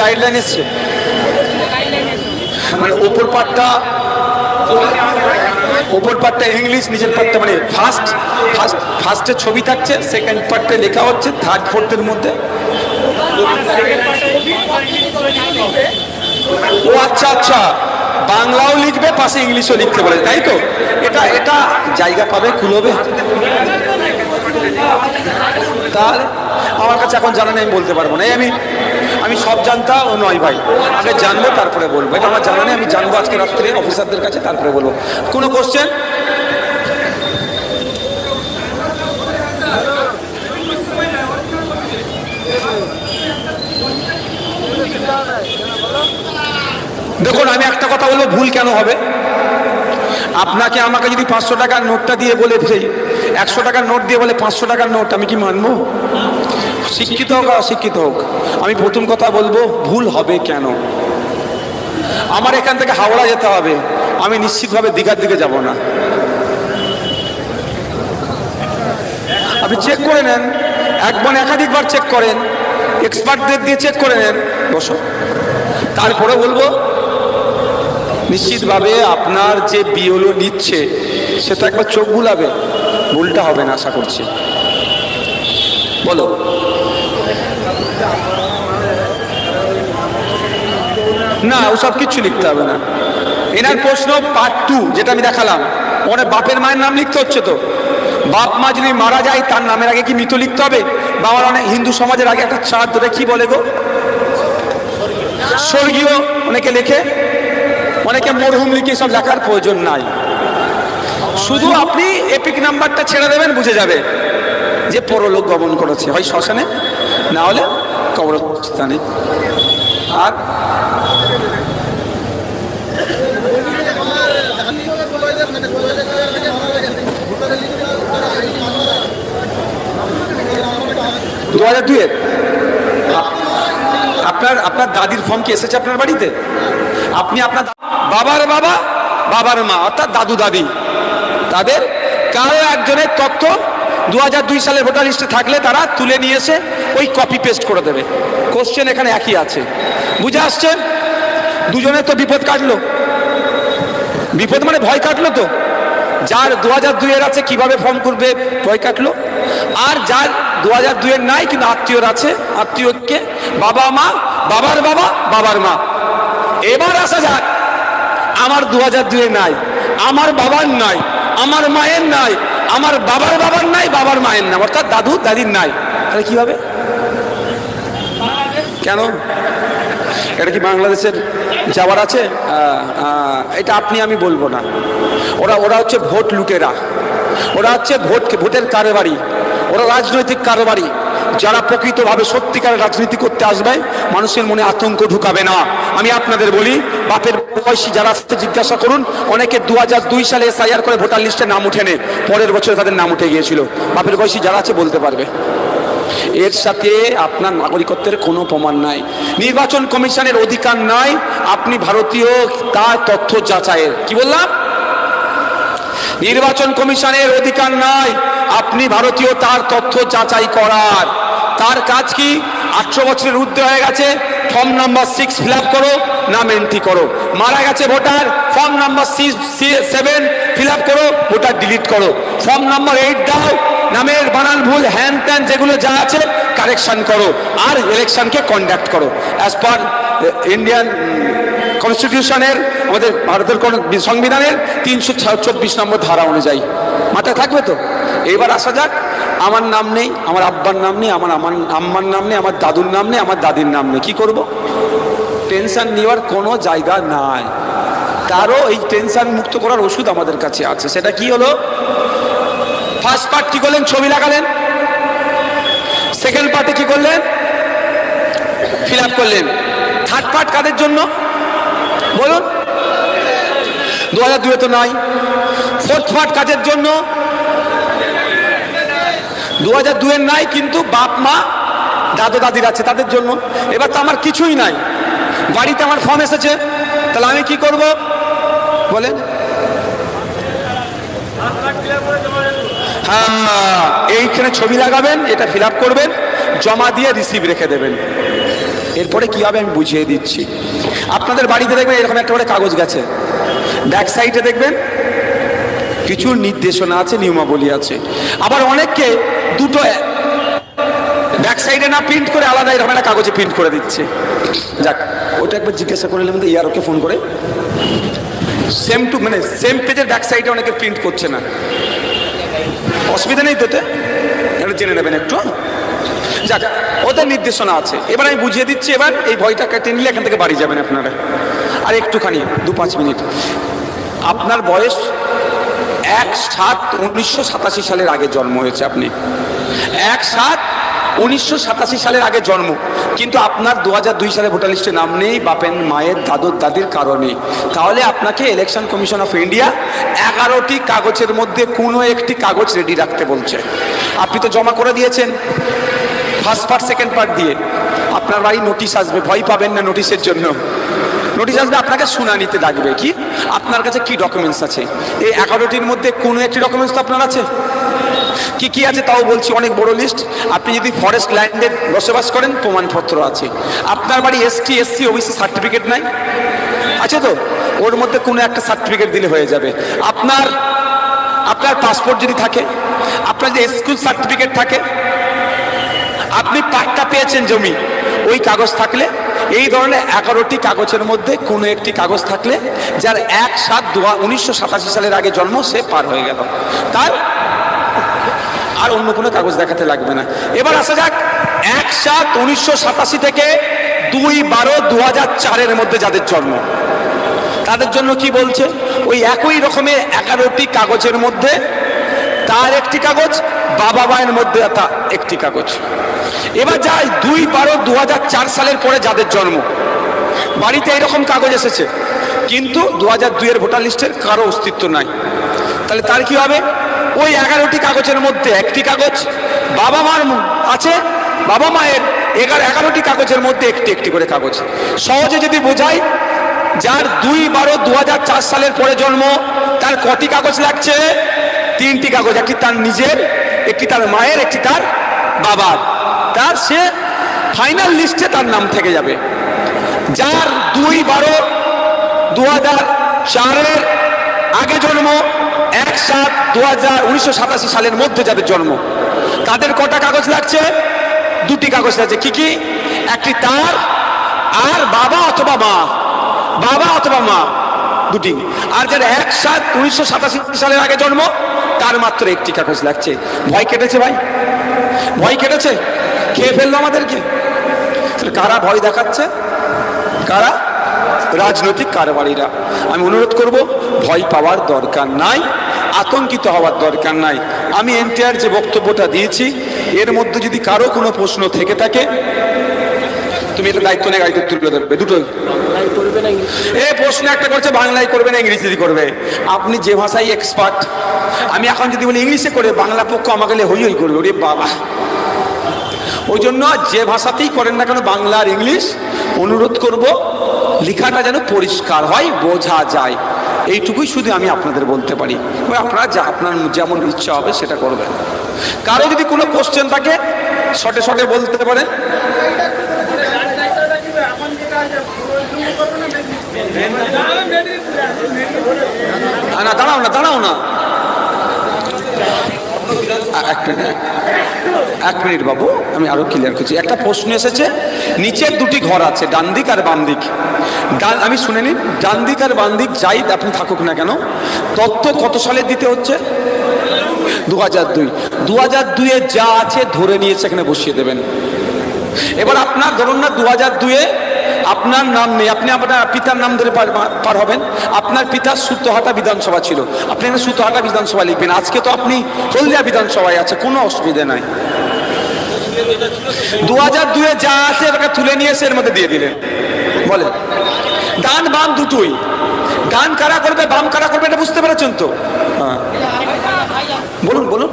Guideline এসছে। মানে ওপর পাটটা ওপর পাটটা ইংলিশ নিচের পাটটা মানে ফার্স্ট ফার্স্ট ফার্স্টে ছবি থাকছে সেকেন্ড পার্টে লেখা হচ্ছে থার্ড ফোর্থের মধ্যে। ও আচ্ছা আচ্ছা বাংলাও লিখবে, পাশে ইংলিশও লিখতে পারে, তাই তো? এটা এটা জায়গা পাবে কুলোবে তাহলে, আমার কাছে এখন জানা নেই, আমি বলতে পারব না। আমি আমি সব জানতা ও নয় ভাই। আগে জানব, তারপরে বলব। এটা আমার জানা নেই, আমি জানব আজকে রাত্রে অফিসারদের কাছে, তারপরে বলব। কোনো কোশ্চেন দেখুন, আমি একটা কথা বলব, ভুল কেন হবে? আপনাকে আমাকে যদি পাঁচশো টাকার নোটটা দিয়ে বলে একশো টাকার নোট দিয়ে বলে, পাঁচশো টাকার নোট, আমি কি মানবো? শিক্ষিত হোক আর অশিক্ষিত হোক, আমি প্রথম কথা বলব, ভুল হবে কেন? আমার এখান থেকে হাওড়া যেতে হবে, আমি নিশ্চিতভাবে দীঘার দিকে যাব না। আপনি চেক করে নেন, একবার একাধিকবার চেক করেন এক্সপার্টদের দিয়ে চেক করে নেন, বসো। তারপরে বলব, নিশ্চিতভাবে আপনার যে বিওলো নিচ্ছে সেটা একবার চোখ বুলাবে, ভুলটা হবে না, আশা করছি। বলো। না ওসব কিচ্ছু লিখতে হবে না। এনার প্রশ্ন পার্ট টু যেটা আমি দেখালাম। ওখানে বাপের মায়ের নাম লিখতে হচ্ছে তো। বাপ মা যদি মারা যায়, তার নামের আগে কি মৃত লিখতে হবে? বা আমার অনেক হিন্দু সমাজের আগে একটা ধরে কি বলে গো? স্বর্গীয়, অনেকে লেখে, অনেকে মরহুম লিখে সব লেখার প্রয়োজন নাই। শুধু আপনি এপিক নাম্বারটা ছেড়ে দেবেন, বুঝে যাবে যে পরলোক গমন করেছে। হয় শ্মশানে, না হলে কবরস্থানে। আর দু হাজার দুয়ের আপনার আপনার দাদির ফর্ম কি এসেছে আপনার বাড়িতে? আপনি আপনার বাবার বাবা, বাবার মা, অর্থাৎ দাদু দাদি। তাদের কারও একজনের তথ্য দু দুই সালের ভোটার লিস্টে থাকলে তারা তুলে নিয়ে এসে ওই কপি পেস্ট করে দেবে। কোশ্চেন এখানে একই আছে। বুঝে আসছেন? দুজনের তো বিপদ কাটলো। বিপদ মানে ভয় কাটলো তো। যার দু হাজার দুইয়ের আছে, কীভাবে ফর্ম করবে, ভয় কাটলো। আর যার দু হাজার দুইয়ের নাই, কিন্তু আত্মীয়র আছে, আত্মীয়কে বাবা মা, বাবার বাবা, বাবার মা। এবার আসা যাক। আমার দু হাজার দুইয়ের নাই, আমার বাবার নাই, আমার মায়ের নাই আমার বাবার বাবার নাই, বাবার মায়ের নাম। অর্থাৎ দাদু, দাদির নাই। তাহলে কি হবে? কেন? এটা কি বাংলাদেশের যাওয়ার আছে? এটা আপনি, আমি বলব না। ওরা ওরা হচ্ছে ভোট লুকেরা ওরা হচ্ছে ভোট, ভোটের কারবারি। ওরা রাজনৈতিক কারবারি। যারা প্রকৃতভাবে সত্যিকার রাজনীতি করতে আসবে, মানুষের মনে আতঙ্ক ঢুকাবে না। আমি আপনাদের বলি, বাপের বয়সী যারা আসতে জিজ্ঞাসা করুন, অনেকে দু দুই সালে এসআইআর করে ভোটার লিস্টে নাম উঠেনে পরের বছর তাদের নাম উঠে গিয়েছিল। বাপের বয়সী যারা আছে, বলতে পারবে। এর সাথে আপনার নাগরিকত্বের কোনো প্রমাণ নাই। নির্বাচন কমিশনের অধিকার নাই, আপনি ভারতীয় তার তথ্য যাচাইয়ের। কি বললাম? নির্বাচন কমিশনের অধিকার নাই, আপনি ভারতীয়, তার তথ্য যাচাই করার। তার কাজ কি? আটশো বছরের ঊর্ধ্বে হয়ে গেছে ফর্ম নাম্বার সিক্স ফিল করো নাম এন্ট্রি করো। মারা গেছে voter form number seven fill up করো, ভোটার ডিলিট করো। ফর্ম নাম্বার এইট দাও, নামের বানান ভুল হ্যান ত্যান যেগুলো যা আছে কারেকশান করো। আর ইলেকশনকে কন্ডাক্ট করো। অ্যাজ পার ইন্ডিয়ান কনস্টিটিউশনের আমাদের ভারতের সংবিধানের তিনশো চব্বিশ নম্বর ধারা অনুযায়ী। মাথায় থাকবে তো? এবার আসা যাক, আমার নাম নেই, আমার আব্বার নাম নেই, আমার আমার আম্মার নাম নেই, আমার দাদুর নাম নেই, আমার দাদির নাম নেই, কী করব? টেনশন নেওয়ার কোনো জায়গা নাই। তারও এই টেনশন মুক্ত করার ওষুধ আমাদের কাছে আছে। সেটা কি হলো? ফার্স্ট পার্ট কী করলেন? ছবি লাগালেন। সেকেন্ড পার্টে কি করলেন? ফিল করলেন। থার্ড পার্ট কাদের জন্য? বলুন। দু হাজার দুয়ে তো নাই। ফোর্থ পার্ট কাজের জন্য। দু হাজার দুয়ের নাই, কিন্তু বাপ, মা, দাদু, দাদির আছে তাদের জন্য। এবার তো আমার কিছুই নাই। বাড়িতে আমার ফর্ম এসেছে। তাহলে আমি কি করব? বলেন। হ্যাঁ এইখানে ছবি লাগাবেন, এটা ফিল করবেন, জমা দিয়ে রিসিভ রেখে দেবেন। এরপরে কি হবে আমি বুঝিয়ে দিচ্ছি। আপনাদের বাড়িতে দেখবেন এরকম একটা করে কাগজ গেছে। ব্যাক সাইডে দেখবেন কিছু নির্দেশনা আছে, নিয়মাবলী আছে। আবার অনেককে দুটো ব্যাক সাইডে না প্রিন্ট করে আলাদা এরকম একটা কাগজে প্রিন্ট করে দিচ্ছে। যাক, ওটা একবার জিজ্ঞাসা করে নিলাম ইয়ারোকে ফোন করে। সেম টু মানে সেম পেজের ব্যাক সাইডে অনেকে প্রিন্ট করছে না। অসুবিধা নেই তোতে জেনে নেবেন একটু যাক, ওদের নির্দেশনা আছে। এবার আমি বুঝিয়ে দিচ্ছি, এবার এই ভয়টা কেটে নিলে এখান থেকে বাড়ি যাবেন আপনারা। আর একটুখানি, দু পাঁচ মিনিট। আপনার বয়স এক সাত উনিশশো সাতাশি সালের আগে জন্ম হয়েছে আপনি। এক সাত উনিশশো সালের আগে জন্ম। কিন্তু আপনার দু হাজার দুই সালে ভোটার লিস্টে নাম নেই বাপেন মায়ের, দাদুর, দাদির কারণে তাহলে আপনাকে ইলেকশন কমিশন অফ ইন্ডিয়া এগারোটি কাগজের মধ্যে কোনো একটি কাগজ রেডি রাখতে বলছে। আপনি তো জমা করে দিয়েছেন। ফার্স্ট পার্ট সেকেন্ড পার্ট দিয়ে। আপনার বাড়ি নোটিশ আসবে, ভয় পাবেন না নোটিশের জন্য। নোটিশ আসবে, আপনাকে শুনানিতে ডাকবে, কি? আপনার কাছে কি ডকুমেন্টস আছে? এই এগারোটির মধ্যে কোনো একটি ডকুমেন্টস তো আপনার আছে? কি কি আছে তাও বলছি, অনেক বড় লিস্ট আপনি যদি ফরেস্ট ল্যান্ডে বসবাস করেন, প্রমাণপত্র আছে। আপনার বাড়ি এসটি এসসি ওবিসি সার্টিফিকেট নাই? আছে তো? ওর মধ্যে কোনো একটা সার্টিফিকেট দিলে হয়ে যাবে। আপনার আপনার পাসপোর্ট যদি থাকে, আপনার যে স্কুল সার্টিফিকেট থাকে আপনি পাট্টা পেয়েছেন জমি, ওই কাগজ থাকলে, এই ধরনের এগারোটি কাগজের মধ্যে কোনো একটি কাগজ থাকলে, যার এক সাত দু উনিশশো সালের আগে জন্ম, সে পার হয়ে গেল। তার আর অন্য কোনো কাগজ দেখাতে লাগবে না। এবার আসা যাক, এক সাত উনিশশো থেকে দুই বারো দু হাজার চারের মধ্যে যাদের জন্ম। তাদের জন্য কি বলছে? ওই একই রকমের এগারোটি কাগজের মধ্যে তার একটি কাগজ বাবা মায়ের মধ্যে তা একটি কাগজ। এবার যাই দুই বারো দু সালের পরে যাদের জন্ম। বাড়িতে এরকম কাগজ এসেছে। কিন্তু দু হাজার দুইয়ের ভোটার লিস্টের কারও অস্তিত্ব নাই। তাহলে তার কি হবে? ওই এগারোটি কাগজের মধ্যে একটি কাগজ বাবা মার আছে, বাবা মায়ের এগারো এগারোটি কাগজের মধ্যে একটি একটি করে কাগজ। সহজে যদি বোঝাই, যার দুই বারো দু সালের পরে জন্ম, তার কটি কাগজ লাগছে? তিনটি কাগজ। একটি তার নিজের একটি তার মায়ের, একটি তার বাবার। তার সে ফাইনাল লিস্টে তার নাম থেকে যাবে। যার দুই বারো দু হাজার চারের আগে জন্ম, এক সাত দু হাজার উনিশশো সাতাশি সালের মধ্যে যাদের জন্ম। তাদের কটা কাগজ লাগছে? দুটি কাগজ লাগছে। কি কি? একটি তার আর বাবা অথবা মা। বাবা অথবা মা। দুটি। আর যার এক সাত উনিশশো সালের আগে জন্ম, তার মাত্র একটি কাগজ লাগছে। ভয় কেটেছে ভাই? ভয় কেটেছে? খেয়ে ফেলল আমাদেরকে। কারা ভয় দেখাচ্ছে? কারা? রাজনৈতিক কারবারিরা। আমি অনুরোধ করব, ভয় পাওয়ার দরকার নাই, আতঙ্কিত হওয়ার দরকার নাই। আমি এনটিআর যে বক্তব্যটা দিয়েছি, এর মধ্যে যদি কারও কোনো প্রশ্ন থেকে থাকে তুমি এটা দায়িত্ব নিয়ে গাড়িতে তুলে ধরবে দুটোই এ প্রশ্ন একটা করছে বাংলায় করবে না ইংরেজিতে করবে? আপনি যে ভাষায় এক্সপার্ট আমি এখন যদি বলি ইংলিশে করে বাংলা পক্ষ আমাকে হই হই করবে ওরে বাবা। ওই জন্য যে ভাষাতেই করেন না কেন বাংলা আর ইংলিশ অনুরোধ করব লেখাটা যেন পরিষ্কার হয় বোঝা যায়। এইটুকুই শুধু আমি আপনাদের বলতে পারি। এবার আপনারা যা আপনার যেমন ইচ্ছা হবে সেটা করবেন। কারও যদি কোনো কোশ্চেন থাকে শটে শটে বলতে পারেন। না, দাঁড়াও না দাঁড়াও না। এক মিনিট এক মিনিট বাবু আমি আরও ক্লিয়ার করছি। একটা প্রশ্ন এসেছে নিচের দুটি ঘর আছে ডান দিক আর বাম দিক। আমি শুনে নিন ডান দিক আর বাম দিক যাই আপনি থাকুক না কেন তথ্য কত সালে দিতে হচ্ছে? দু হাজার দুই। দু হাজার দুইয়ে যা আছে ধরে নিয়ে সেখানে বসিয়ে দেবেন। এবার আপনার ধরুন না দু হাজার দুয়ে আপনার নাম নেই, আপনি আপনার পিতার নাম ধরে পার হবেন। আপনার পিতার সুতহাটা বিধানসভা ছিল। আপনি এখানে সুতহাটা বিধানসভা লিখবেন। আজকে তো আপনি হলদিয়া বিধানসভায় আছে কোনো অসুবিধা নাই। দু হাজার দুয়ে যা আছে এটাকে তুলে নিয়ে এসে এর মধ্যে দিয়ে দিলেন। বলে ডান বাম দুটোই। ডান কারা করবে, বাম কারা করবে এটা বুঝতে পেরেছেন তো? হ্যাঁ। বলুন বলুন।